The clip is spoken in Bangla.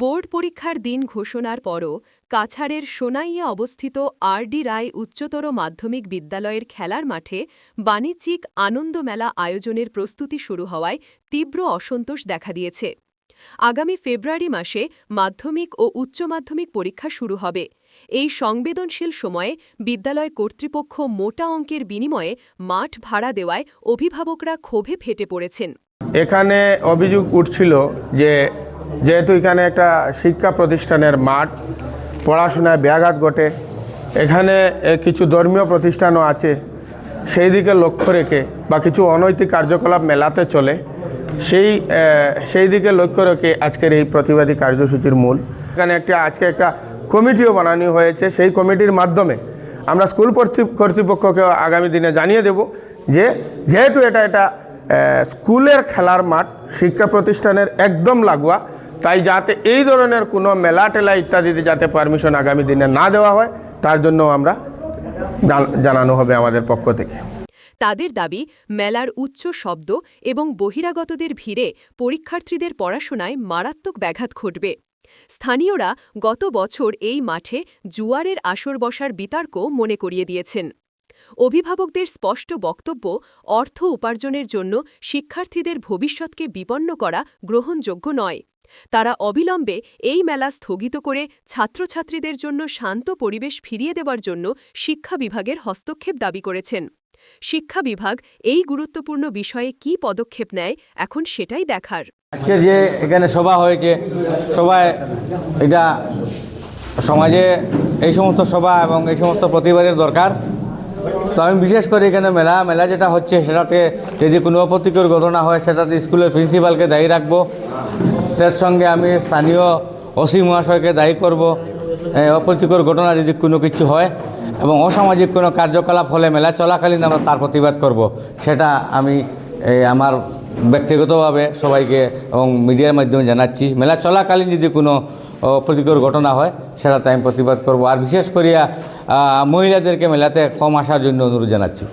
বোর্ড পরীক্ষার দিন ঘোষণার পরও কাছাড়ের সোনাইয়া অবস্থিত আরডি রায় উচ্চতর মাধ্যমিক বিদ্যালয়ের খেলার মাঠে বাণিজ্যিক আনন্দমেলা আয়োজনের প্রস্তুতি শুরু হওয়ায় তীব্র অসন্তোষ দেখা দিয়েছে। আগামী ফেব্রুয়ারি মাসে মাধ্যমিক ও উচ্চ মাধ্যমিক পরীক্ষা শুরু হবে। এই সংবেদনশীল সময়ে বিদ্যালয় কর্তৃপক্ষ মোটা অঙ্কের বিনিময়ে মাঠ ভাড়া দেওয়ায় অভিভাবকরা ক্ষোভে ফেটে পড়েছেন। এখানে অভিযোগ উঠছিল যে যেহেতু এখানে একটা শিক্ষা প্রতিষ্ঠানের মাঠ, পড়াশোনায় ব্যাঘাত ঘটে, এখানে কিছু ধর্মীয় প্রতিষ্ঠানও আছে, সেই দিকে লক্ষ্য রেখে বা কিছু অনৈতিক কার্যকলাপ মেলাতে চলে, সেই সেই দিকে লক্ষ্য রেখে আজকের এই প্রতিবাদী কার্যসূচির মূল। এখানে একটা, আজকে একটা কমিটিও বানানো হয়েছে, সেই কমিটির মাধ্যমে আমরা স্কুল কর্তৃ- কর্তৃপক্ষকে আগামী দিনে জানিয়ে দেব যে যেহেতু এটা এটা স্কুলের খেলার মাঠ, শিক্ষা প্রতিষ্ঠানের একদম লাগোয়া তাই যাতে এই ধরনের কোনো মেলা টেলা ইত্যাদিতে যাতে পারমিশন আগামী দিনে না দেওয়া হয়, তার জন্য আমরা জানানো হবে আমাদের পক্ষ থেকে। তাদের দাবি, মেলার উচ্চ শব্দ এবং বহিরাগতদের ভিড়ে পরীক্ষার্থীদের পড়াশোনায় মারাত্মক ব্যাঘাত ঘটবে। স্থানীয়রা গত বছর এই মাঠে জুয়ারের আসর বসার বিতর্ক মনে করিয়ে দিয়েছেন। অভিভাবকদের স্পষ্ট বক্তব্য, অর্থ উপার্জনের জন্য শিক্ষার্থীদের ভবিষ্যৎকে বিপন্ন করা গ্রহণযোগ্য নয়। তারা অবিলম্বে এই মেলা স্থগিত করে ছাত্রছাত্রীদের জন্য শান্ত পরিবেশ ফিরিয়ে দেওয়ার জন্য শিক্ষা বিভাগের হস্তক্ষেপ দাবি করেছেন। শিক্ষা বিভাগ এই গুরুত্বপূর্ণ বিষয়ে কী পদক্ষেপ নেয় এখন সেটাই দেখার। আজকের যে এখানে সভা হয়েছে, সবাই এটা সমাজে এই সমস্ত সভা এবং এই সমস্ত প্রতিবাদের দরকার। তো আমি বিশেষ করে এখানে মেলা মেলা যেটা হচ্ছে সেটাতে যদি কোনো অপ্রতিকর ঘটনা হয়, সেটাতে স্কুলের প্রিন্সিপালকে দায়ী রাখব। তার সঙ্গে আমি স্থানীয় ওসি মহাশয়কে দায়ী করব। অপ্রীতিকর ঘটনা যদি কোনো কিছু হয় এবং অসামাজিক কোনো কার্যকলাপ হলে মেলা চলাকালীন আমরা তার প্রতিবাদ করব। সেটা আমি আমার ব্যক্তিগতভাবে সবাইকে এবং মিডিয়ার মাধ্যমে জানাচ্ছি। মেলা চলাকালীন যদি কোনো অপ্রীতিকর ঘটনা হয়, সেটাতে আমি প্রতিবাদ করব। আর বিশেষ করিয়া মহিলাদেরকে মেলাতে কম আসার জন্য অনুরোধ জানাচ্ছি।